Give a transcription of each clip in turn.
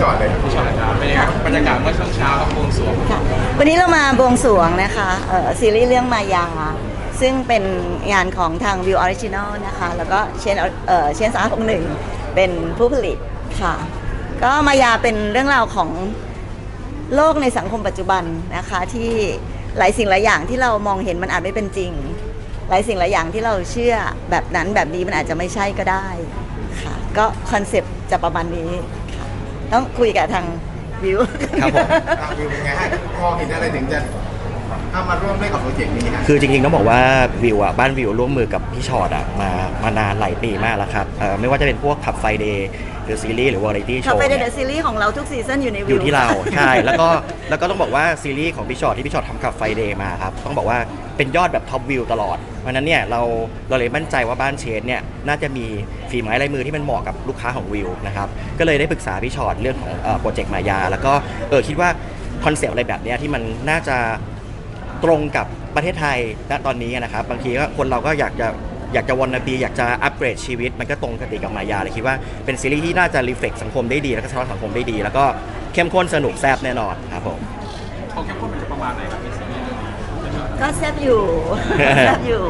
ชอตเลยพี่ชอตนะครับเป็นยังไงบรรยากาศเมื่อช่วงเช้ากับบวงสรวงค่ะวันนี้เรามาบวงสรวงนะคะเอ่อซีรีส์เรื่องมายา ซึ่งเป็นงานของทางวิวออริจินอลนะคะ แล้วก็เชนเอ่อเชนสาของหนึ่งเป็นผู้ผลิตค่ะ ก็มายาเป็นเรื่องราวของโลกในสังคมปัจจุบันนะคะที่หลายสิ่งหลายอย่างที่เรามองเห็นมันอาจไม่เป็นจริง หลายสิ่งหลายอย่างที่เราเชื่อแบบนั้นแบบนี้มันอาจจะไม่ใช่ก็ได้ค่ะก็คอนเซปต์จะประมาณนี้ค่ะ ต้องคุยกับทางวิว ครับผมตามวิวเป็นไงฮะพอเห็นอะไรถึงจะ เอามาร่วมเล่นกับโปรเจกต์นี้ฮะคือจริงๆต้องบอกว่าวิวอะบ้านวิวร่วมมือกับพี่ชอตอะมามานานหลายปีมากแล้วครับเอ่อไม่ว่าจะเป็นพวกขับไฟเดย์หรือซีรีส์หรือวาไรตี้โชขับว์ ไปเดอะซีรีส์ของเราทุกซีซั่นอยู่ในวิวอยู่ที่เรา ใช่ แล้วก็แล้วก็ต้องบอกว่าซีรีส์ของพี่ชอตที่พี่ชอตทำขับไฟเดย์มาครับ ต้องบอกว่าเป็นยอดแบบท็อปวิวตลอดเพราะฉะนั้นเนี่ยเราเราเลยมั่นใจว่าบ้านเชนเนี่ยน่าจะมีฝีไม้ลายมือที่มันเหมาะกับลูกค้าของวิวนะครับ ก็เลยได้ปรึกษาพี่ชอตเรื่องของโปรเจกต์มายา แล้วก็เออคิดว่าคอนเซปต์อะไรแบบเนี้ยที่มันน่าจะ ตรงกับประเทศไทยณตอนนี้นะครับ บางทีก็คนเราก็อยากจะอยากจะวันนาบีอยากจะอัปเกรดชีวิต มันก็ตรงกติกับมายาเลยคิดว่าเป็นซีรีส์ที่น่าจะรีเฟกสังคมได้ดี แล้วก็สะท้อนสังคมได้ดี แล้วก็เข้มข้นสนุกแซ่บแน่นอนครับผมเขาเข้มข้นมันจะประมาณไหนครับในซีรีส์เรื่องนี้ก็แซบอยู่แซบอยู่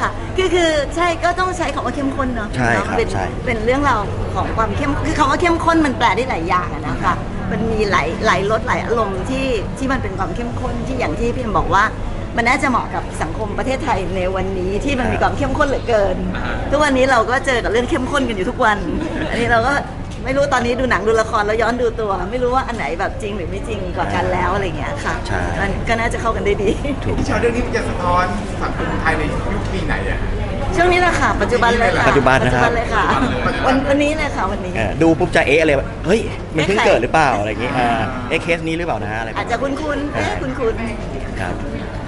ค่ะคือคือใช่ก็ต้องใช้คำว่าเข้มข้นเนาะใช่ครับเนาะเป็นใช่เป็นเรื่องราวของความเข้มคือคำว่าเข้มข้นมันแปลได้หลายอย่างอะนะคะ มันมีหลายหลายรสหลายอารมณ์ที่ที่มันเป็นความเข้มข้นที่อย่างที่พี่เอ็มบอกว่า มันน่าจะเหมาะกับสังคมประเทศไทยในวันนี้ที่มันมีความเข้มข้นเหลือเกิน ทุกวันนี้เราก็เจอกับเรื่องเข้มข้นกันอยู่ทุกวัน อันนี้เราก็ไม่รู้ตอนนี้ดูหนังดูละครแล้วย้อนดูตัว ไม่รู้ว่าอันไหนแบบจริงหรือไม่จริงกว่ากันแล้วอะไรอย่างเงี้ยค่ะใช่ มันก็น่าจะเข้ากันได้ดี พี่ชอตเรื่องนี้มันจะสะท้อนสังคมไทยในยุคปีไหนอะ ช่วงนี้แหละค่ะ ปัจจุบันเลยค่ะปัจจุบันนะครับ ปัจจุบันเลยค่ะวันวันนี้เลยค่ะวันนี้เอ่อดูปุ๊บจะเอ๊ะอะไรแบบเฮ้ยมันเพิ่งเอ๊ะใครเกิดหรือเปล่าอะไรอย่างงี้อ่าเอ๊ะเคสนี้หรือเปล่านะอะไรแบบอาจจะคุ้นคุ้นๆเอ๊ะคุ้นคุ้นครับ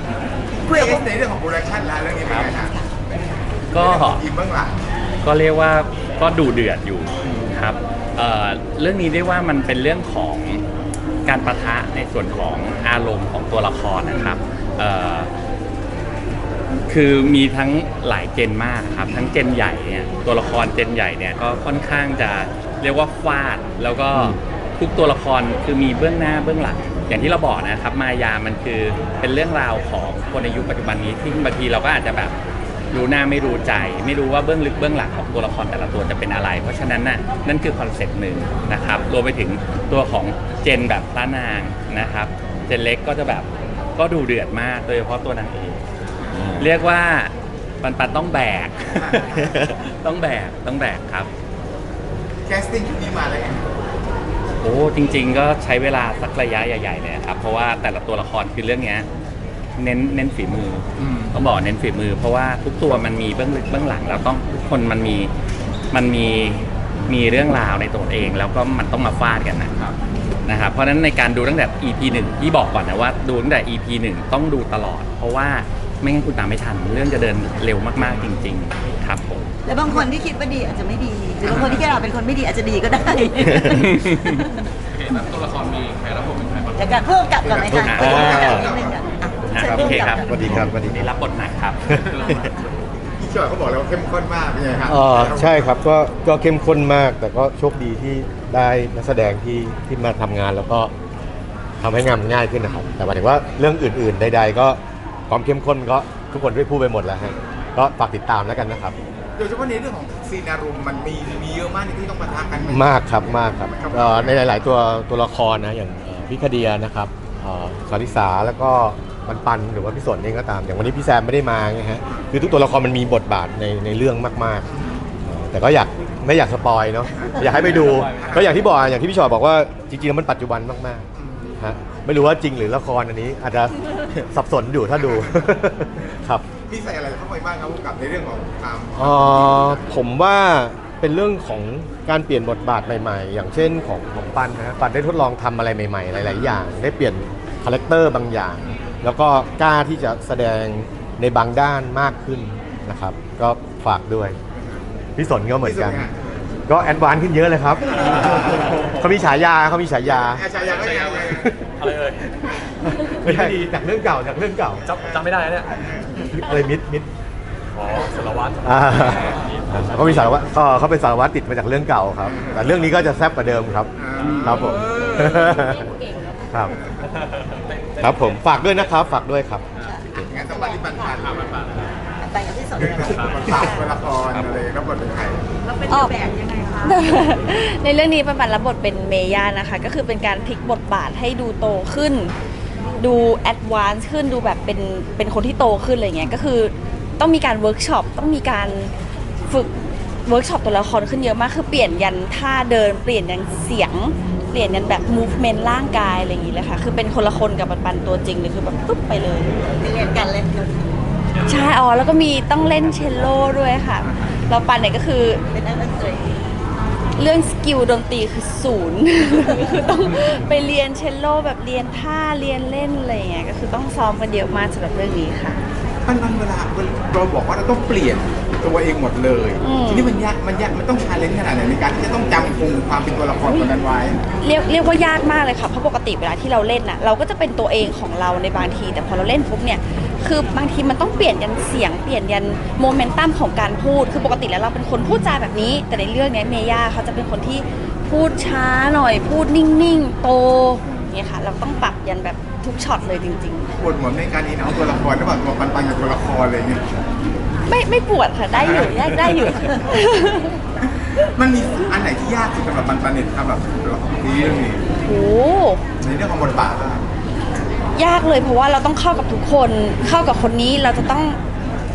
ๆคุยกับเคสในเรื่องของโปรดักชันแล้วเรื่องนี้เป็นไงฮะก็ทีมเบื้องหลังก็เรียกว่าก็ดูเดือดอยู่ครับเอ่อเรื่องนี้ได้ว่ามันเป็นเรื่องของการประทะในส่วนของอารมณ์ของตัวละครนะครับเอ่อ คือมีทั้งหลายเจนมากครับ ทั้งเจนใหญ่เนี่ยตัวละครเจนใหญ่เนี่ยก็ค่อนข้างจะเรียกว่าฟาด แล้วก็ทุกตัวละครคือมีเบื้องหน้าเบื้องหลัง อย่างที่เราบอกนะครับ มายามันคือเป็นเรื่องราวของคนในยุคปัจจุบันนี้ที่บางทีเราก็อาจจะแบบรู้หน้าไม่รู้ใจ ไม่รู้ว่าเบื้องลึกเบื้องหลังของตัวละครแต่ละตัวจะเป็นอะไร เพราะฉะนั้นน่ะนั่นคือคอนเซ็ปต์หนึ่งนะครับรวมไปถึงตัวของเจนแบบต้านางนะครับ เจนเล็กก็จะแบบก็ดูเดือดมากโดยเฉพาะตัวนางเอก เรียกว่าปันปันต้องแบก ต้องแบกต้องแบกครับ แคสติ้งชุดนี้มาแล้วไงโอ้จริง ๆ ก็ใช้เวลาสักระยะใหญ่ๆเลยครับเพราะว่าแต่ละตัวละครคือเรื่องเนี้ยเน้นเน้นฝีมืออมต้องบอกเน้นฝีมือ เพราะว่าทุกตัวมันมีเบื้องลึกเบื้องหลังแล้วต้องทุกคนมันมีมันมีมีเรื่องราวในตัวเอง แล้วก็มันต้องมาฟาดกันนะครับ นะครับเพราะฉะนั้นในการดูตั้งแต่ EP 1ที่บอกก่อนนะว่าดูตั้งแต่ EP 1 ต้องดูตลอด เพราะว่า ไม่งั้นคุณตามไม่ทัน เรื่องจะเดินเร็วมากๆจริง ๆ ครับผม แล้วบางคนที่คิดว่าดีอาจจะไม่ดี หรือบางคนที่คิดว่าเราเป็นคนไม่ดีอาจจะดีก็ได้โอเคแล้วตัวละครมีใครรับบทเป็นใครบ้างจากการเพิ่มกลับก่อนไหมคะอ่าเพิ่มกลับนิดนึงก่อนอะอะเชิญโอเคครับพิ่มกลัสวัสดีครับสวัสดีนี่รับบทหนักครับ พี่ชอตเขาบอกแล้วว่าเข้มข้นมากเป็นไงครับเออใช่ครับก็ก็เข้มข้นมาก แต่ก็โชคดีที่ได้นักแสดงที่ที่มาทำงานแล้วก็ทำให้งานมันง่ายขึ้นนะครับ แต่หมายถึงว่าเรื่องอื่นๆใดๆก็ ความเข้มข้นก็ทุกคนได้พูดไปหมดแล้วฮะก็ฝากติดตามแล้วกันนะครับ โดยเฉพาะในเรื่องของซีนอารมณ์มันมีมีเยอะมากที่ต้องปะทะกันมากครับมากครับเอ่อในหลาย ๆ ตัวตัวละครนะอย่างเอ่อพี่คเดียนะครับเอ่อสาริสาแล้วก็ปันปันหรือว่าพี่สนเองก็ตาม อย่างวันนี้พี่แซมไม่ได้มาไงฮะคือทุกตัวละครมันมีบทบาทในในเรื่องมากๆเอ่อแต่ก็อยากไม่อยากสปอยเนาะอยากให้ไปดูก็อย่างที่บอกอย่างที่พี่ชอตบอกว่าจริงๆแล้วมันปัจจุบันมากๆฮะไม่รู้ว่าจริงหรือละครอันนี้อาจจะ สับสนอยู่ถ้าดู ครับ พี่ใส่อะไรเข้าไปบ้างครับกับในเรื่องของความเอ่อผมว่าเป็นเรื่องของการเปลี่ยนบทบาทใหม่ๆ อย่างเช่นของของปันนะฮะปันได้ทดลองทำอะไรใหม่ๆ หลาย ๆ อย่าง ได้เปลี่ยนคาแรคเตอร์บางอย่าง แล้วก็กล้าที่จะแสดงในบางด้านมากขึ้นนะครับ ก็ฝากด้วยพี่สนก็เหมือนกันพี่สนไงก็แอดวานซ์ขึ้นเยอะเลยครับ เขามีฉายาเขามีฉายา อาชายาก็ยังไงอะไรเอ่ย ไม่ใช่จากเรื่องเก่าจากเรื่องเก่าจำจำไม่ได้นะเนี่ยเลยมิดมิดอ๋อสารวัตรอ่าแล้วก็มีสารวัตรก็เขาเป็นสารวัตรติดมาจากเรื่องเก่าครับ แต่เรื่องนี้ก็จะแซ่บกว่าเดิมครับ ครับผมครับ ครับผมฝากด้วยนะครับ ฝากด้วยครับงั้นต้องมาที่ปันปันปันปันไปกับพี่สนฝากเป็นละครอะไรแล้วบทเป็นใครออกแบบยังไงคะในเรื่องนี้ปันปันรับบทเป็นเมย่านะคะ ก็คือเป็นการพลิกบทบาทให้ดูโตขึ้น ดูแอดวานซ์ขึ้นดูแบบเป็นเป็นคนที่โตขึ้นอะไรเงี้ยก็คือต้องมีการเวิร์กช็อปต้องมีการฝึกเวิร์กช็อปตัวละครขึ้นเยอะมากคือเปลี่ยนยันท่าเดิน เปลี่ยนยันเสียง เปลี่ยนยันแบบ movement ร่างกายอะไรอย่างงี้เลยค่ะ คือเป็นคนละคนกับปันปันตัวจริงเลยคือแบบปุ๊บไปเลยเรียนการเล่นดนตรีใช่อ๋อแล้วก็มีต้องเล่นเชลโล่ด้วยค่ะ เราปันเนี่ยก็คือเป็นนักดนตรี เรื่องสกิลดนตรีคือศูนย์ คือต้องไปเรียนเชลโลแบบเรียนท่าเรียนเล่นอะไรอย่างเงี้ยก็คือต้องซ้อมกันเยอะมากสำหรับเรื่องนี้ค่ะปันปันเวลาเราบอกว่าเราต้องเปลี่ยนตัวเองหมดเลย อืม ทีนี้มันยากมันยากมันต้องชาเลนจ์ขนาดไหนในการที่จะต้องจำคงความเป็นตัวละครตัวนั้นไว้ เรียกเรียกว่ายากมากเลยค่ะเพราะปกติเวลาที่เราเล่นน่ะเราก็จะเป็นตัวเองของเราในบางที แต่พอเราเล่นปุ๊บเนี่ย คือบางทีมันต้องเปลี่ยนยันเสียงเปลี่ยนยันโมเมนตัมของการพูด คือปกติแล้วเราเป็นคนพูดจาแบบนี้ แต่ในเรื่องเนี้ยเมย่าเขาจะเป็นคนที่พูดช้าหน่อย พูดนิ่งๆ โตเนี่ยค่ะ เราต้องปรับยันแบบทุกช็อตเลยจริง ๆ ปวดหัวในการอินเอาตัวละครระหว่างตัวปันปันกับตัวละครอะไรเงี้ยไม่ไม่ปวดค่ะได้อยู่ได้ได้อยู่ มันมีอันไหนที่ยากที่สำหรับปันปันเนี่ยสำหรับนี้เรื่องนี้โอ้ในเรื่องของบทบาทอะ ยากเลยเพราะว่าเราต้องเข้ากับทุกคน เข้ากับคนนี้เราจะต้อง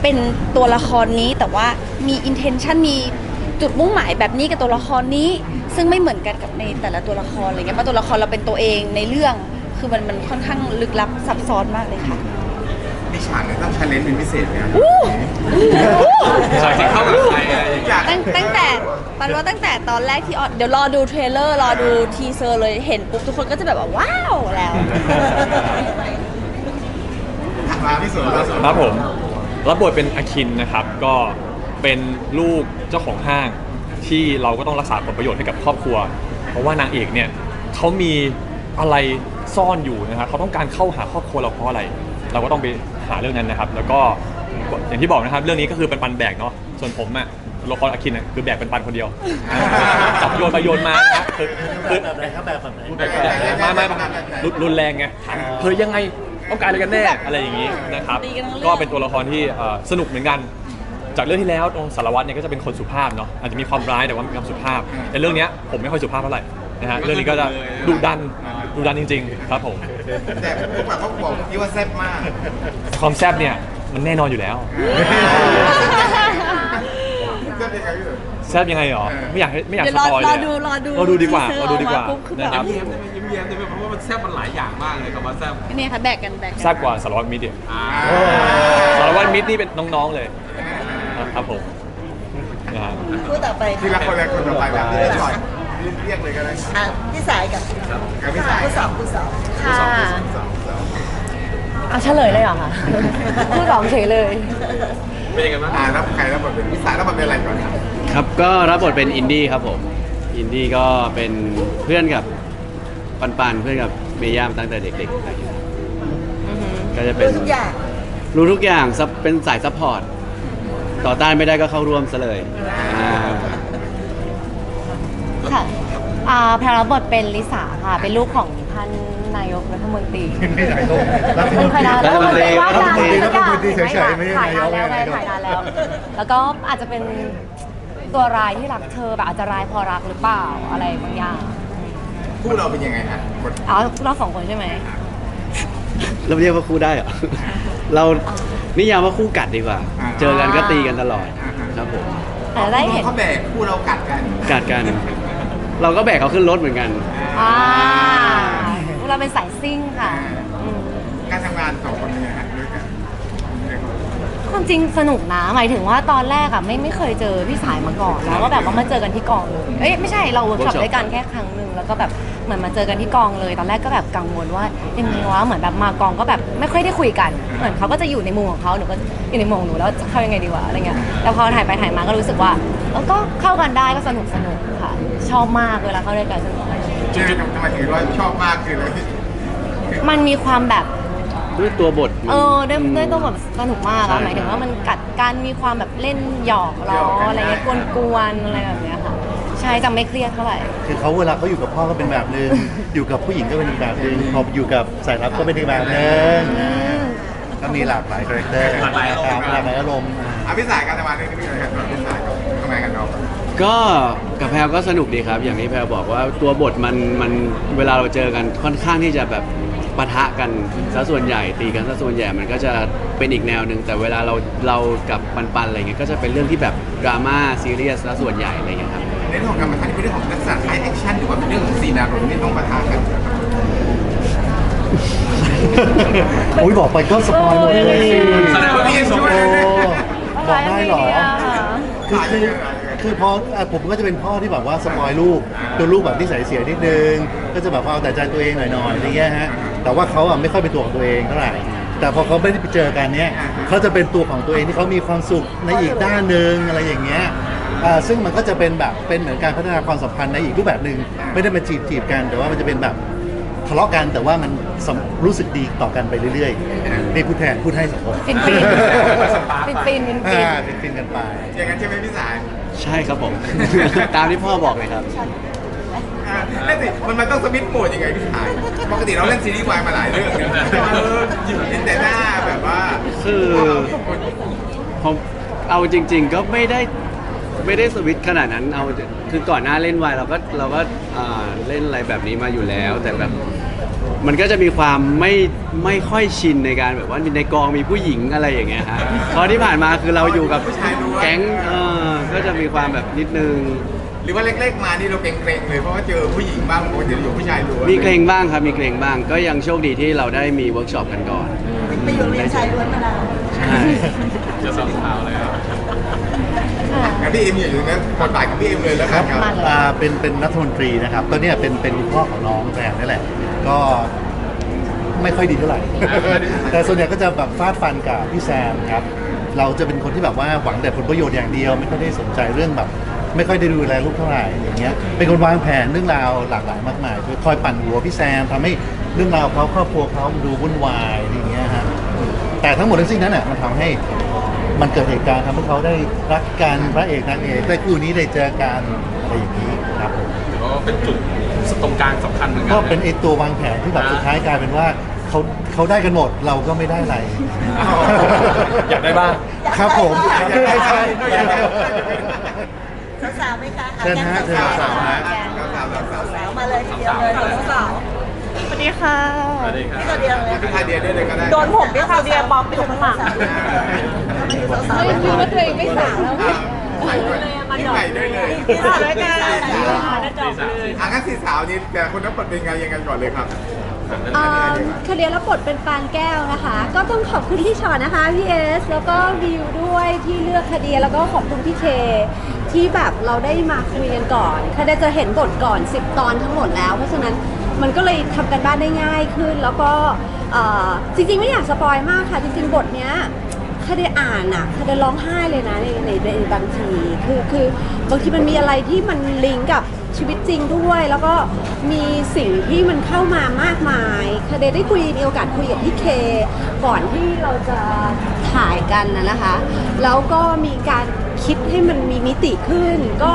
เป็นตัวละครนี้แต่ว่ามี intention มีจุดมุ่งหมายแบบนี้กับตัวละครนี้ ซึ่งไม่เหมือนกันกับในแต่ละตัวละครอะไรเงี้ยเพราะตัวละครเราเป็นตัวเองในเรื่องคือมันมันค่อนข้างลึกลับซับซ้อนมากเลยค่ะ มีฉากไหนต้องชาเลนจ์เป็นพิเศษไหมครับฉ ว่าตั้งแต่ตอนแรกที่ออนเดี๋ยวรอดูเทรลเลอร์รอดูทีเซอร์เลยเห็นปุ๊บทุกคนก็จะแบบว่าว้าวแล้ว มาพิสูจน์แล้วครับผมรับบทเป็นอาคินนะครับ ก็เป็นลูกเจ้าของห้างที่เราก็ต้องรักษาผลประโยชน์ให้กับครอบครัว เพราะว่านางเอกเนี่ยเขามีอะไรซ่อนอยู่นะครับเขาต้องการเข้าหาครอบครัวเราเพราะอะไร เราก็ต้องไปหาเรื่องนั้นนะครับ แล้วก็อย่างที่บอกนะครับ เรื่องนี้ก็คือเป็นปันแบกเนาะส่วนผมอะ ละครอาคินอะคือแบกเป็นปันคนเดียว จับโยนไปโยนมานะคือคือแบบไหนครับแบบแบบไหนมามารุนรุนแรงไงถามเฮ้ยยังไงต้องการอะไรกันแน่อะไรอย่างนี้นะครับ ตีกันทั้งเรื่อง ก็เป็นตัวละครที่เอ่อสนุกเหมือนกัน จากเรื่องที่แล้วตรงสารวัตรเนี่ยก็จะเป็นคนสุภาพเนาะอาจจะมีความร้ายแต่ว่ามีความสุภาพ แต่เรื่องเนี้ยผมไม่ค่อยสุภาพเท่าไหร่นะฮะเรื่องนี้ก็จะดุดันดุดันจริง ๆ ครับผม แต่พวกเราเขาบอกที่ว่าแซ่บมากความแซ่บเนี่ยมันแน่นอนอยู่แล้วแซ่บ ยังไงพี่สุดแซ่บยังไงหรอไม่อยากให้ไม่อยากเดี๋สยวรอปอยเลยรอดูรอดูเราดูดีกว่าทีเซอร์เราดูดีกว่าออกมาปุ๊บคือแบบ นะครับยิ้มได้ไหมยิ้มแย้มได้ไหมเพราะว่ามันแซ่บมันหลายอย่างมากเลยคำว่าแซ่บนี่ค่ะแบกกันแบกกันแซ่บกว่าสารวัตรมิตรอีกอ่าสารวัตรมิตรนี่เป็นน้องๆเลยครับผมนะฮะคู่ต่อไปทีละคนละคนต่อไปแบบนี้ก่อนเรียกเลยก็ได้อะพี่สายกับกับพี่สายผู้สองผู้สองค่ะ สองสองสองเอาเฉลยเลยเหรอคะ พูดสองเฉยเลย เป็นยังไงบ้างอ่ารับใครรับบทเป็นพี่สายรับบทเป็นอะไรก่อนครับครับก็รับบทเป็นอินดี้ครับผม อินดี้ก็เป็นเพื่อนกับปันปันเพื่อนกับเมย่ามาตั้งแต่เด็กๆอะไรอย่างเงี้ยก็จะเป็น รู้ทุกอย่างรู้ทุกอย่างซับเป็นสายซัพพอร์ต ต่อต้านไม่ได้ก็เข้าร่วมซะเลยอ่าค่ะอ่าแพรรับบทเป็นลิสาค่ะ เป็นลูกของท่าน นายกรัฐมนตรีไม่ใช่โลกใครนะรัฐมนตรีว่าการรัฐมนตรีเฉยๆไม่ใช่ถ่ายนานแล้วนายกไงถ่ายนานแล้ว แล้วก็อาจจะเป็นตัวร้ายที่รักเธอแบบอาจจะร้ายพอรักหรือเปล่าอะไรบางอย่างคู่เราเป็นยังไงฮะบทอ๋อเราสองคนใช่ไหมเราเรียกว่าคู่ได้เหรอเรานิยามว่าคู่กัดดีกว่า เจอกันก็ตีกันตลอดครับผมแต่ได้เห็นเขาแบกคู่เรากัดกัน กัดกัน เราก็แบกเขาขึ้นรถเหมือนกันอ่า เราเป็นสายซิ่งค่ะอืมการทำงานสองคนเป็นยังไงฮะด้วยกันความจริงสนุกนะ หมายถึงว่าตอนแรกอะไม่ไม่เคยเจอพี่สายมาก่อนแล้วก็แบบว่ามาเจอกันที่กองเลยเอ้ยไม่ใช่เราเวิร์กช็อป workshop ด้วยกันแค่ครั้งหนึ่งแล้วก็แบบเหมือนมาเจอกันที่กองเลย ตอนแรกก็แบบกังวลว่ายังไงวะเหมือนแบบมากองก็แบบไม่ค่อยได้คุยกัน เหมือนเขาก็จะอยู่ในมุมของเขาหนูก็อยู่ในมุมของหนูแล้วจะเข้ายังไงดีวะอะไรเงี้ยแต่พอถ่ายไปถ่ายมาก็รู้สึกว่าเออก็เข้ากันได้ก็สนุกสนุกค่ะ ชอบมากเวลาเข้าด้วยกันสนุก เจอกันทำไมถึงว่าชอบมากคืออะไรมันมีความแบบ ด้วยตัวบทมันเออด้วยมด้วยตัวบทสนุกมากใช่อะหมายถึงว่ามันกัดการมีความแบบเล่นหยอกล้ออะไรเงี้ยกวนๆอะไรแบบเนี้ยค่ะ ใช่จะไม่เครียดเท่าไหร่ คือเขาเวลาเขาอยู่กับพ่อก็เป็นแบบนึง อยู่กับผู้หญิงก็เป็นอีกแบบนึงพออยู่กับสายลับก็เป็นอีกแบบนึงก็มีหลากหลายคาแรคเตอร์หลากหลายอารมณ์หลากหลายอารมณ์ อะพี่สายการทำงานเรื่องนี้เป็นยังไงครับพี่สาย ก็กับแพลก็สนุกดีครับ อย่างที่แพลบอกว่าตัวบทมันมันเวลาเราเจอกันค่อนข้างที่จะแบบปะทะกันซะส่วนใหญ่ตีกันซะส่วนใหญ่มันก็จะเป็นอีกแนวหนึ่งแต่เวลาเราเรากับปันปันๆอะไรเงี้ยก็จะเป็นเรื่องที่แบบดราม่าซีเรียสซะส่วนใหญ่อะไรเงี้ยครับในเรื่องของการปะทะนี่เป็นเรื่องของลักษณะไทยแอคชั่นหรือว่าเป็นเรื่องของซีนอารมณ์ที่ต้องปะทะกันครับอุ้ยบอกไปก็สปอยหมดเลยสิแสดงว่าพี่เอ็มช่วยเลยนะบอกได้เหรอ คือคือ คือพออะผมก็จะเป็นพ่อที่แบบว่าสปอยลูกตัวลูกแบบนิสัยเสียนิดนึง ก็จะแบบว่าเอาแต่ใจตัวเองหน่อยๆอะไรเงี้ยฮะแต่ว่าเขาอะไม่ค่อยเป็นตัวของตัวเองเท่าไหร่แต่พอเขาไม่ได้ไปเจอกันเนี้ยเขาจะเป็นตัวของตัวเองที่เขามีความสุขในอีกด้านหนึ่งอะไรอย่างเงี้ยอ่าซึ่งมันก็จะเป็นแบบเป็นเหมือนการพัฒนาความสัมพันธ์ในอีกรูปแบบหนึ่งไม่ได้มาจีบจีบๆกัน แต่ว่ามันจะเป็นแบบทะเลาะกันแต่ว่ามันสำรู้สึกดีต่อกันไปเรื่อยๆนี่พูดแทนพูดให้สังคมฟินฟินฟินฟินฟินฟิน อ่าฟินๆกันไป อย่างนั้นใช่ไหมพี่สาย ใช่ครับผม ตามที่พ่อบอกเลยครับ อะนั่นสิมันมันต้องสมิธโหมดยังไงพี่สายปกติเราเล่นซีรีส์วายมาหลายเรื่องนะเออเห็นแต่หน้าแบบว่าคือผมเอาจริง ๆ ก็ไม่ได้ไม่ได้สวิตช์ขนาดนั้นเอาคือก่อนหน้าเล่นวายเราก็เราก็อ่าเล่นอะไรแบบนี้มาอยู่แล้ว แต่แบบ มันก็จะมีความไม่ไม่ค่อยชินในการแบบว่าในกองมีผู้หญิงอะไรอย่างเงี้ยฮะเพราะที่ผ่านมาคือเราอยู่กับผู้ชายล้วนแก๊งเออก็จะมีความแบบนิดนึง หรือว่าเล็กๆมานี่เราเกรงๆเลยเพราะว่าเจอผู้หญิงบ้างปกติเราอยู่ผู้ชายล้วนมีเกรงบ้างครับมีเกรงบ้าง ก็ยังโชคดีที่เราได้มีเวิร์กช็อปกันก่อนไปอยู่โรงเรียนชายล้วนมานานใช่จะสาวๆเลยครับงั้นพี่เอ็มอยู่ในบทบาทของพี่เอ็มเลยแล้วกันครับมันเลยอ่าเป็นเป็นรัฐมนตรีนะครับก็เนี่ยเป็นเป็นคุณพ่อของน้องแฟนนี่แหละ ก็ไม่ค่อยดีเท่าไหร่ แต่ส่วนใหญ่ก็จะแบบฟาดฟันกับพี่แซมครับ เราจะเป็นคนที่แบบว่าหวังแต่ผลประโยชน์อย่างเดียว ไม่ค่อยได้สนใจเรื่องแบบ ไม่ค่อยได้ดูแลลูกเท่าไหร่อย่างเงี้ย เป็นคนวางแผนเรื่องราวหลากหลายมากมายคือคอยปั่นหัวพี่แซมทำให้เรื่องราวเขาครอบครัวเขามันดูวุ่นวายอย่างเงี้ยฮะ แต่ทั้งหมดทั้งสิ้นนั้นน่ะมันทำให้มันเกิดเหตุการณ์ทำให้เขาได้รักกันพระเอกนางเอกได้คู่นี้ได้เจอกันอะไรอย่างนี้ครับผม ถือว่าเป็นจุด ตรงกลางสำคัญเหมือนกัก็นเป็นไอตัววางแผนที่แบบสุดท้ายกลายเป็นว่าเขาเขาได้กันหมดเราก็ไม่ได้อะไร อยากได้บ้างครับผมอยากได้ใช่อยากได้สาวๆไหมคะเชิญฮะเชิญสาวๆฮะสาวๆมาเลยทีเดียวเลยสาวสวัสดีค่ะสวัสดีครับๆตัวเดียวเลยพี่คาเดียได้เลยก็ได้โดนผมพี่คาเดียบ๊อบอยู่ข้างหลังสาวๆไม่คิดว่าตัวเองไม่สาวแล้ว ใส่ด้วยพี่ใหม่ด้วยเลยสาวด้วยกันอะงั้นสี่สาวนี้แต่คนนั้นบทเป็นไงยังไงก่อนเลยครับคดีรับบทเป็นปานแก้วนะคะ ก็ต้องขอบคุณพี่ชอตนะคะพี่เอสแล้วก็วิวด้วยที่เลือกคดีแล้วก็ขอบคุณพี่เค ที่แบบเราได้มาคุยกันก่อนคดีจะเห็นบทก่อน 10 ตอนทั้งหมดแล้ว เพราะฉะนั้นมันก็เลยทำกันบ้านได้ง่ายขึ้น แล้วก็เอ่อจริงๆไม่อยากสปอยมากค่ะจริงๆบทเนี้ย คดีอ่านอะคดีร้องไห้เลยนะในในในบางทีคือคือบางทีมันมีอะไรที่มันลิงก์กับชีวิตจริงด้วย แล้วก็มีสิ่งที่มันเข้ามามากมายคดีได้คุยมีโอกาสคุยกับพี่เค ก่อนที่เราจะถ่ายกันนะนะคะ แล้วก็มีการคิดให้มันมีมิติขึ้น ก็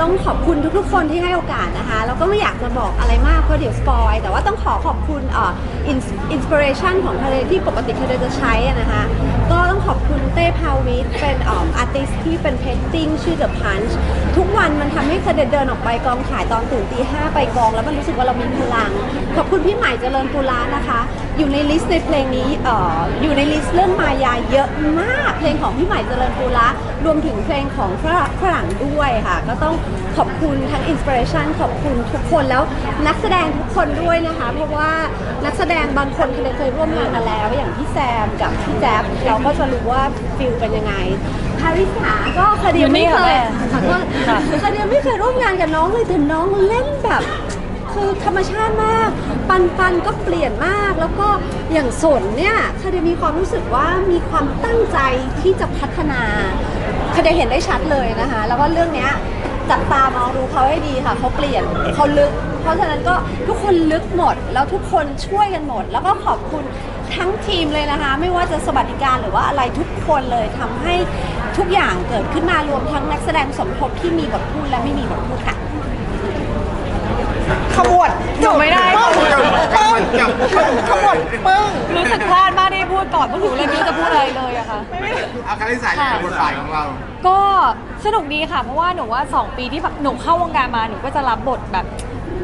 ต้องขอบคุณทุกๆ คนที่ให้โอกาสนะคะแล้วก็ไม่อยากจะบอกอะไรมากเพราะเดี๋ยวสปอยแต่ว่าต้องขอขอบคุณเอ่ออินสปิเรชันของทะเลที่ปกติทะเลจะใช้นะคะก็ต้อง ขอบคุณเต้พาวิทเป็นอาร์ติสที่เป็นเพนติ้งชื่อ The Punch ทุกวันมันทำให้เสด็จเดินออกไปกองถ่ายตอนตื่นตีห้าไปกอง แล้วมันรู้สึกว่าเรามีพลัง ขอบคุณพี่ใหม่เจริญปุระนะคะ อยู่ในลิสต์ในเพลงนี้เอ่ออยู่ในลิสต์เรื่องมายาเยอะมาก เพลงของพี่ใหม่เจริญปุระรวมถึงเพลงของฝรั่งฝรั่งด้วยค่ะ ก็ต้องขอบคุณทั้งอินสปิเรชันขอบคุณทุกคนแล้วนักแสดงทุกคนด้วยนะคะ เพราะว่านักแสดงบางคนเคยเคยร่วมงานมาแล้ว อย่างพี่แซมกับพี่แจ๊บเราก็จะรู้ว่าฟิลเป็นยังไงคาริสาก็คดีไม่เคยขอโทษคดีไม่เคยร่วมงานกับน้องเลยแต่น้องเล่นแบบคือธรรมชาติมาก ปันปันก็เปลี่ยนมาก แล้วก็อย่างสนเนี่ยคดีมีความรู้สึกว่ามีความตั้งใจที่จะพัฒนาคดีเห็นได้ชัดเลยนะคะ แล้วก็เรื่องเนี้ยจับตามองดูเขาให้ดีค่ะเขาเปลี่ยนเขาลึก เพราะฉะนั้นก็ทุกคนลึกหมด แล้วทุกคนช่วยกันหมด แล้วก็ขอบคุณ ทั้งทีมเลยนะคะ ไม่ว่าจะสวัสดิการหรือว่าอะไรทุกคนเลยทำให้ทุกอย่างเกิดขึ้นมารวมทั้งนักแสดงสมทบที่มีบทพูดและไม่มีบทพูดค่ะ ขมวดหนูไม่ได้ ปึ้งจับปึ้งขมวดปึ้ง รู้สึกพลาดมากที่พูดก่อนเพราะหนูเลยไม่รู้จะพูดอะไรเลยอะค่ะ อาคาริสาในบทบาทของเรา ก็สนุกดีค่ะ เพราะว่าหนูว่า 2 ปีที่หนูเข้าวงการมาหนูก็จะรับบทแบบ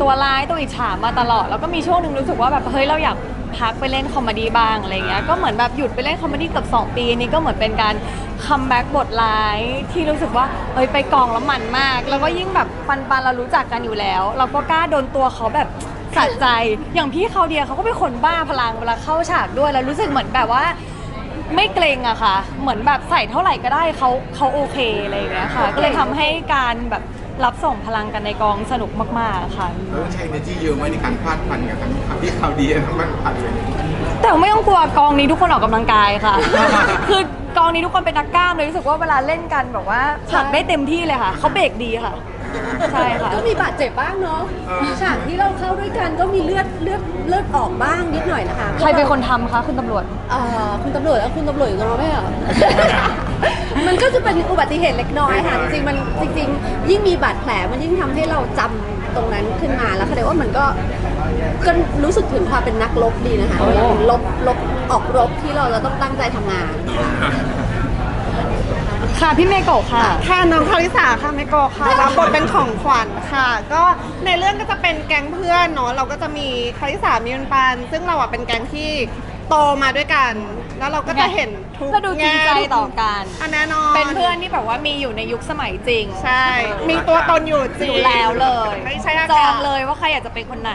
ตัวร้ายตัวอิจฉามาตลอด แล้วก็มีช่วงหนึ่งรู้สึกว่าแบบเฮ้ยเราอยากพักไปเล่นคอมเมดี้บ้างอะไรเงี้ยก็เหมือนแบบหยุดไปเล่นคอมเมดี้เกือบ2 ปีนี้ก็เหมือนเป็นการคัมแบ็กบทร้ายที่รู้สึกว่าเฮ้ยไปกองแล้วมันมาก แล้วก็ยิ่งแบบปันปันเรารู้จักกันอยู่แล้ว เราก็กล้าโดนตัวเขาแบบสะใจ อย่างพี่เขาเดียเขาก็เป็นคนบ้าพลังเวลาเข้าฉากด้วยแล้วรู้สึกเหมือนแบบว่าไม่เกรงอะค่ะ เหมือนแบบใส่เท่าไหร่ก็ได้เขาเขาโอเคอะไรเงี้ยค่ะ ก็เลยทำให้การแบบ รับส่งพลังกันในกองสนุกมากๆค่ะ เราต้องใช้ energy เยอะไหมในการฟาดฟันกับทั้งที่ข่าวดีทั้งมันพันเลย แต่ไม่ต้องกลัวกองนี้ทุกคนออกกำลังกายค่ะ คือกองนี้ทุกคนเป็นนักกล้ามเลยรู้สึกว่าเวลาเล่นกันแบบว่าผลักได้เต็มที่เลยค่ะเขาเบรกดีค่ะ ใช่ค่ะ ก็มีบาดเจ็บบ้างเนาะฉากที่เราเข้าด้วยกันก็มีเลือดเลือดเลือดออกบ้างนิดหน่อยนะคะใครเป็นคนทำคะคุณตำรวจ เอ่อคุณตำรวจแล้วคุณตำรวจอยู่ตรงนั้นไหมเหรอ มันก็จะเป็นอุบัติเหตุเล็กน้อยค่ะ จริงๆมันจริง ๆ ยิ่งมีบาดแผลมันยิ่งทำให้เราจำตรงนั้นขึ้นมาแล้วค่ะเดี๋ยวว่ามันก็ก็รู้สึกถึงความเป็นนักรบดีนะคะเวลาลบลบออกรบที่เราจะต้องตั้งใจทำงาน ค่ะพี่เมโกะค่ะ ค่ะน้องคาริสาค่ะไมโกะค่ะรับบทเป็นของขวัญค่ะ ก็ในเรื่องก็จะเป็นแก๊งเพื่อนเนาะเราก็จะมีคาริสามีมันปัน ซึ่งเราอะเป็นแก๊งที่โตมาด้วยกัน แล้วเราก็จะเห็นทุกก็ดูจริงใจต่อกัน อันแน่นอนเป็นเพื่อนที่แบบว่ามีอยู่ในยุคสมัยจริงใช่ มีตัวตนอยู่จริงอยู่แล้วเลยไม่ใช่อากาศจองเลยว่าใครอยากจะเป็นคนไหน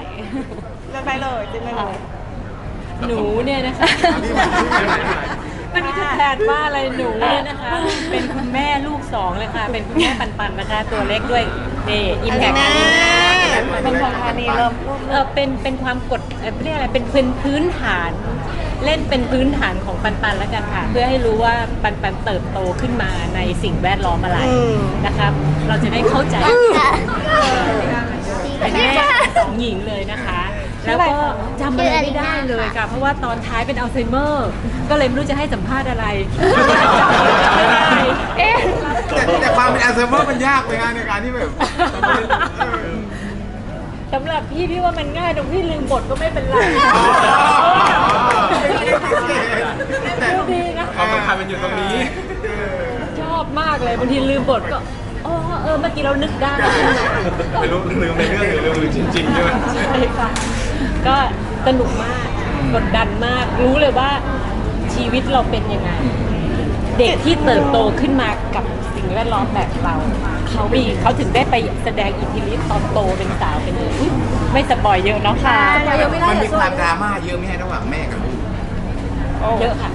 เลือกได้เลยจริงเลย หนูเนี่ยนะคะมัน คือแทนว่าอะไรหนูเนี่ยนะคะ เป็นคุณแม่ลูกสองเลยค่ะ เป็นคุณแม่ปันๆนะคะ ตัวเล็กด้วยนี่อิมแพคอันนี้เป็นคนธานีเริ่มเออเป็นเป็นความกดเอ่อเรียกอะไรเป็นพื้นพื้นฐาน เล่นเป็นพื้นฐานของปันปันๆแล้วกันค่ะ เพื่อให้รู้ว่าปันปันๆเติบโตขึ้นมาในสิ่งแวดล้อมอะไรอืมนะครับ เราจะได้เข้าใจ เป็นแม่ของหญิงเลยนะคะ แล้วก็จำอะไรไม่ได้เลยค่ะ เพราะว่าตอนท้ายเป็นอัลไซเมอร์ ก็เลยไม่รู้จะให้สัมภาษณ์อะไรจำไม่ได้เอ๊ะแต่แต่ความเป็นอัลไซเมอร์มันยากเลยงานในการที่แบบสำหรับพี่พี่ว่ามันง่ายตรงที่ลืมบทก็ไม่เป็นไรแต่ดูดีนะความสำคัญมันอยู่ตรงนี้ ชอบมากเลยบางทีลืมบทก็อ๋อเออเมื่อกี้เรานึกได้ ไม่รู้ลืมในเรื่องหรือลืมจริงๆใช่ไหมใช่ค่ะ ก็สนุกมากกดดันมาก รู้เลยว่าชีวิตเราเป็นยังไง เด็กที่เติบโตขึ้นมากับสิ่งแวดล้อมแบบเราเขามีเขาถึงได้ไปแสดงอิทธิฤทธิ์ตอนโตเป็นสาวเป็นอุ๊ยไม่สปอยเยอะเนาะค่ะเรายังไม่ได้มันแต่มีส่คววานมดราม่าเยอะไม่ให้ระหว่างแม่กับลูกเยอะค่ะ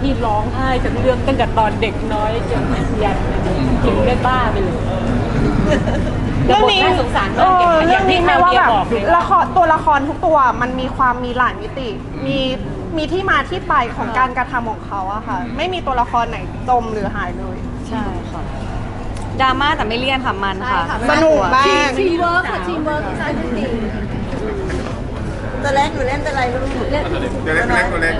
พี่ร้องไห้ทั้งเรื่องตั้งแต่ตอนเด็กน้อยจนยันถึงได้บ้าไปเลย แต่บทน่าสงสารเอมากเก่งอค่ะอเรื่อย่างงนี้ที่แม้แม่ว่าเบียแบบบอกเลยละครตัวละครทุกตัวมันมีความมีหลายมิติ มีมีที่มาที่ไปของการกระทำของเขาอะค่ะ ไม่มีตัวละครไหนจมหรือหายเลย ใช่ค่ะดราม่าแต่ไม่เลี่ยนค่ะมันค่ะสนุกมากทีมเวิร์คค่ะทีมเวิร์คที่สร้างขึ้นดีตัวเล็กหนูเล่นเป็นอะไรลูกเล่นเดี๋ยวเล็กเล็กตัวเล็ก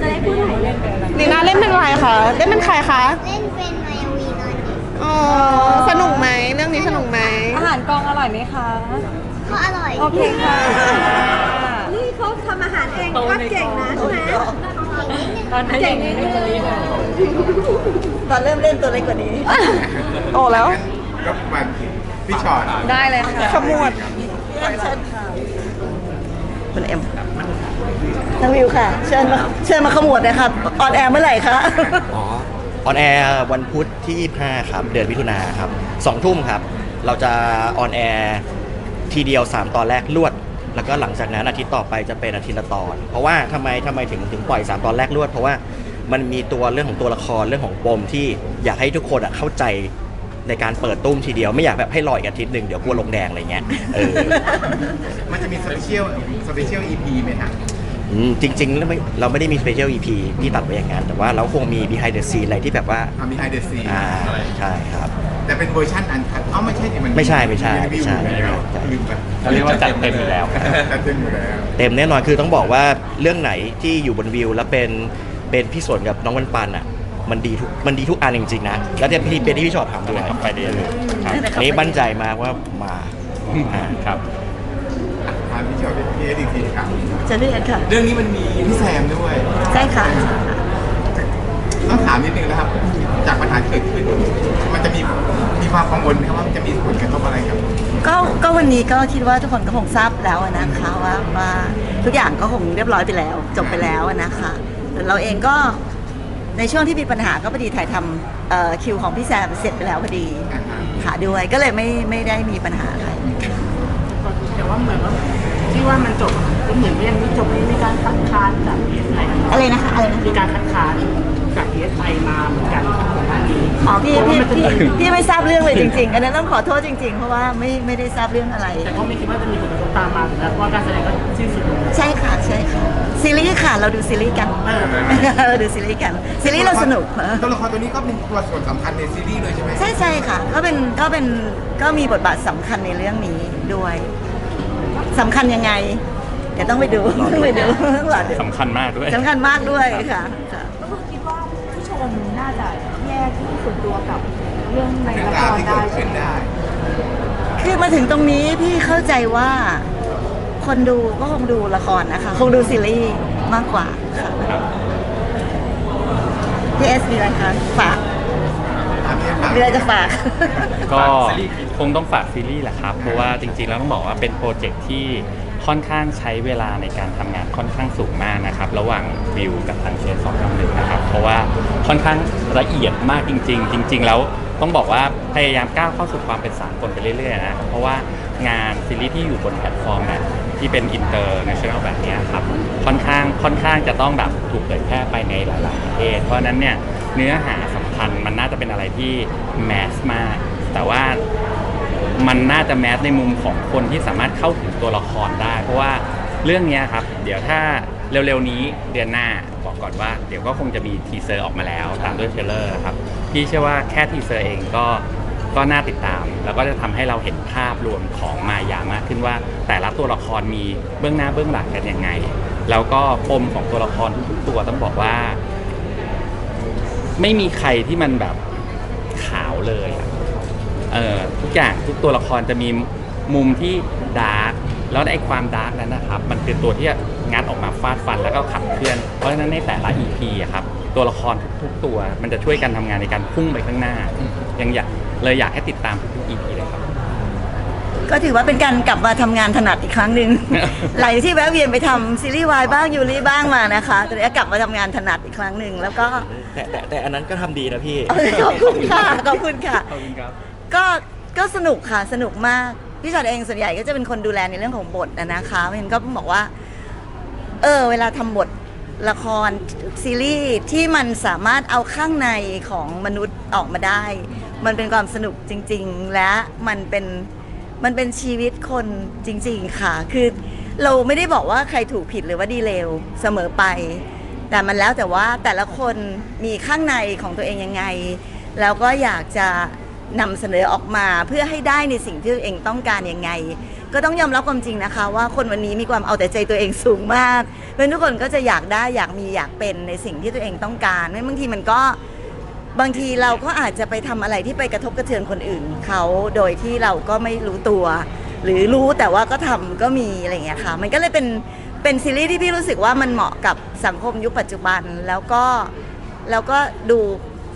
จะได้พูดไหนเล่นลีน่าเล่นเป็นอะไรคะเล่นเป็นใครคะเล่นเป็นมายาวีนอนดิอ๋อสนุกไหมเรื่องนี้สนุกไหมอาหารกองอร่อยไหมคะเขาอร่อยโอเคค่ะนี่เขาทำอาหารเองก็เก่งนะใช่ไหมตอนนั้นอย่างนี้ไม่เลยค่ะตอนเริ่มเล่นตัวเล็กกว่านี้ โตแล้ว ก็มาพี่ชอตได้เลยค่ะขมวดคุณเอ็มน้องวิวค่ะ เชิญมาเชิญมาขมวดนะครับออนแอร์เมื่อไหร่คะอ๋อออนแอร์วันพุธที่ 25 ครับ เดือนมิถุนาครับสองทุ่มครับ เราจะออนแอร์ทีเดียว 3 ตอนแรกรวด แล้วก็หลังจากนั้นอาทิตย์ต่อไปจะเป็นอาทิตย์ละตอน เพราะว่าทำไมทำไมถึงถึงปล่อย 3 ตอนแรกรวด เพราะว่ามันมีตัวเรื่องของตัวละครเรื่องของปมที่อยากให้ทุกคนอะเข้าใจในการเปิดตุ้มทีเดียวไม่อยากแบบให้รออีกอาทิตย์หนึ่งเดี๋ยวกลัวลงแดงอะไรเงี้ยเออ มันจะมีสเปเชียลสเปเชียลอีพีไหมฮะ อืมจริงๆแล้วไม่เราไม่ได้มี special EP ที่ตัดไว้อย่างนั้นแต่ว่าเราคงมี behind the scene อะไรที่แบบว่า ทำมีไฮเดซีอ่าใช่ครับ แต่เป็นเวอร์ชันอันคัดเอ้าไม่ใช่ดิมันไม่ใช่ไม่ใช่ไม่ใช่รีวิวอยู่แล้วลืมไปเขาเรียกว่าจัดเต็มอยู่แล้ว จัดเต็มอยู่แล้ว เต็มแน่นอนคือต้องบอกว่าเรื่องไหนที่อยู่บนวิว แล้วเป็นเป็นพี่สนกับน้องวันปันอะมันดีทุกมันดีทุกอันจริงๆนะ แล้วเนี่ยพี่เป็นที่พี่ชอตทำด้วยไปเรียนเลยครับ อันนี้มั่นใจมากว่ามาอ่า ครับถาม พี่ชอตพี่เอสอีกทีครับจะเรียกค่ะ เรื่องนี้มันมีพี่แซมด้วยใช่ค่ะ ต้องถามนิดนึงนะครับ จากปัญหาที่เกิดขึ้น มันจะมีมีความกังวลไหมครับว่ามันจะมีผลกระทบอะไรกับ ก็ก็วันนี้ก็คิดว่าทุกคนก็คงทราบแล้วอะนะคะว่าว่าทุกอย่างก็คงเรียบร้อยไปแล้ว จบไปแล้วอะนะคะแต่เราเองก็ในช่วงที่มีปัญหาก็พอดีถ่ายทำเอ่อคิวของพี่แซมเสร็จไปแล้วพอดีค่ะด้วยก็เลยไม่ไม่ได้มีปัญหาอะไร แต่ว่าเหมือนว่า ที่ว่ามันจบก็เหมือนว่ายังไม่จบไม่มีการคัดค้านจากเอสไออะไรนะคะอะไรนะมีการคัดค้านจากเอสไอมาเหมือนกันของอันนี้อ๋อพี่เพราะพี่ว่ามันจะพี่มีพี่ไม่ทราบเรื่องเลยจริง ๆ อันนั้นต้องขอโทษจริง ๆ เพราะว่าไม่ไม่ได้ทราบเรื่องอะไร แต่ก็ไม่คิดว่าจะมีผลกระทบตามมาแต่ว่าการแสดงก็สิ้นสุดลงใช่ค่ะใช่ค่ะซีรีส์ค่ะเราดูซีรีส์กันเราดูซีรีส์กันซีรีส์เราสนุกตัวละครตัวนี้ก็เป็นตัวส่วนสำคัญในซีรีส์เลยใช่ไหมใช่ใช่ค่ะ ก็เป็นก็เป็นก็มีบทบาทสำคัญในเรื่องนี้ด้วย สำคัญยังไงเดี๋ยวต้องไปดูต้องไปดูต้องรอดูสำคัญมากด้วย สำคัญมากด้วยค่ะค่ะ ก็คือคิดว่าผู้ชมน่าจะแยกที่ส่วนตัวกับเรื่องในเรื่องละราควรที่ได้เกิดขึ้นได้ คือมาถึงตรงนี้พี่เข้าใจว่าคนดูก็คงดูละครนะคะ คงดูซีรีส์มากกว่าค่ะพี่เอสมีอะไรคะฝาก มีอะไรจะฝาก ก็คงต้องฝากซีรีส์แหละครับ เพราะว่าจริงๆแล้วต้องบอกว่าเป็นโปรเจกต์ที่ค่อนข้างใช้เวลาในการทำงานค่อนข้างสูงมากนะครับ ระหว่างวิวกับทางเชนสองทำหนึ่งนะครับ เพราะว่าค่อนข้างละเอียดมากจริง ๆ จริง ๆ แล้วต้องบอกว่าพยายามก้าวเข้าสู่ความเป็นสากลไปเรื่อยๆนะเพราะว่างานซีรีส์ที่อยู่บนแพลตฟอร์มแบบที่เป็นอินเตอร์เนชั่นแนลแบบเนี้ยครับค่อนข้างค่อนข้างจะต้องแบบถูกเผยแพร่ไปในหลาย ๆ ประเทศเพราะฉะนั้นเนี่ยเนื้อหาสำคัญมันน่าจะเป็นอะไรที่ แมสมาก แต่ว่ามันน่าจะแมสในมุมของคนที่สามารถเข้าถึงตัวละครได้ เพราะว่าเรื่องนี้ครับ เดี๋ยวถ้าเร็วๆนี้เดือนหน้าบอกก่อนว่า เดี๋ยวก็คงจะมีทีเซอร์ออกมาแล้วตามด้วยเทรลเลอร์ครับพี่เชื่อว่าแค่ทีเซอร์เองก็ก็น่าติดตาม แล้วก็จะทำให้เราเห็นภาพรวมของมายามากขึ้นว่า แต่ละตัวละครมีเบื้องหน้าเบื้องหลังกันยังไง แล้วก็ปมของตัวละครทุกๆตัวต้องบอกว่า ไม่มีใครที่มันแบบ เลยอะเอ่อทุกอย่างทุกตัวละครจะมีมุมที่ดาร์กแล้วไอ้ความดาร์กนั้นนะครับ มันคือตัวที่งัดออกมาฟาดฟันแล้วก็ขับเคลื่อน เพราะฉะนั้นในแต่ละ EP อะครับตัวละครทุกๆตัว มันจะช่วยกันทำงานในการพุ่งไปข้างหน้ายังอยากเลยอยากให้ติดตามทุกๆ EP เลยครับ ก็ถือว่าเป็นการกลับมาทำงานถนัดอีกครั้งหนึ่ง หลังจากที่แวะเวียนไปทำซีรีส์วายบ้างยูริบ้างมานะคะตอนนี้กลับมาทำงานถนัดอีกครั้งหนึ่งแล้วก็ แต่แต่แต่อันนั้นก็ทำดีนะพี่ ขอบคุณค่ะขอบคุณค่ะ ขอบคุณครับ ก็ก็สนุกค่ะสนุกมาก พี่ชอตเองส่วนใหญ่ก็จะเป็นคนดูแลในเรื่องของบทนะนะคะเพราะฉะนั้นก็บอกว่า เออ เวลาทำบทละครซีรีส์ที่มันสามารถเอาข้างในของมนุษย์ออกมาได้ มันเป็นความสนุกจริง ๆ และมันเป็น มันเป็นชีวิตคนจริง ๆ ค่ะ คือเราไม่ได้บอกว่าใครถูกผิดหรือว่าดีเลวเสมอไป แต่มันแล้วแต่ว่าแต่ละคนมีข้างในของตัวเองยังไง แล้วก็อยากจะนำเสนอออกมาเพื่อให้ได้ในสิ่งที่ตัวเองต้องการยังไง ก็ต้องยอมรับความจริงนะคะ ว่าคนวันนี้มีความเอาแต่ใจตัวเองสูงมากเพราะฉะนั้นทุกคนก็จะอยากได้อยากมีอยากเป็นในสิ่งที่ตัวเองต้องการเพราะบางทีมันก็ บางทีเราก็อาจจะไปทำอะไรที่ไปกระทบกระเทือนคนอื่นเขาโดยที่เราก็ไม่รู้ตัว หรือรู้แต่ว่าก็ทำก็มีอะไรอย่างเงี้ยค่ะ มันก็เลยเป็นเป็นซีรีส์ที่พี่รู้สึกว่ามันเหมาะกับสังคมยุคปัจจุบันแล้วก็แล้วก็ดู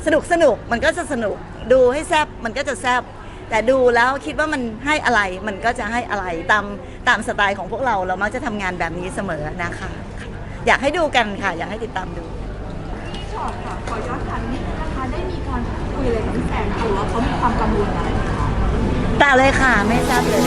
สนุกสนุกมันก็จะสนุกดูให้แซบมันก็จะแซบแต่ดูแล้วคิดว่ามันให้อะไรมันก็จะให้อะไรตามตามสไตล์ของพวกเราเรามักจะทำงานแบบนี้เสมอนะคะ อยากให้ดูกันค่ะ อยากให้ติดตามดูชอตค่ะ ขอย้อนถามนิ คุยอะไรกับพี่แซมหรือว่าเขามีความกังวลอะไรไหมคะเปล่เลยค่ะไม่ทราบเลย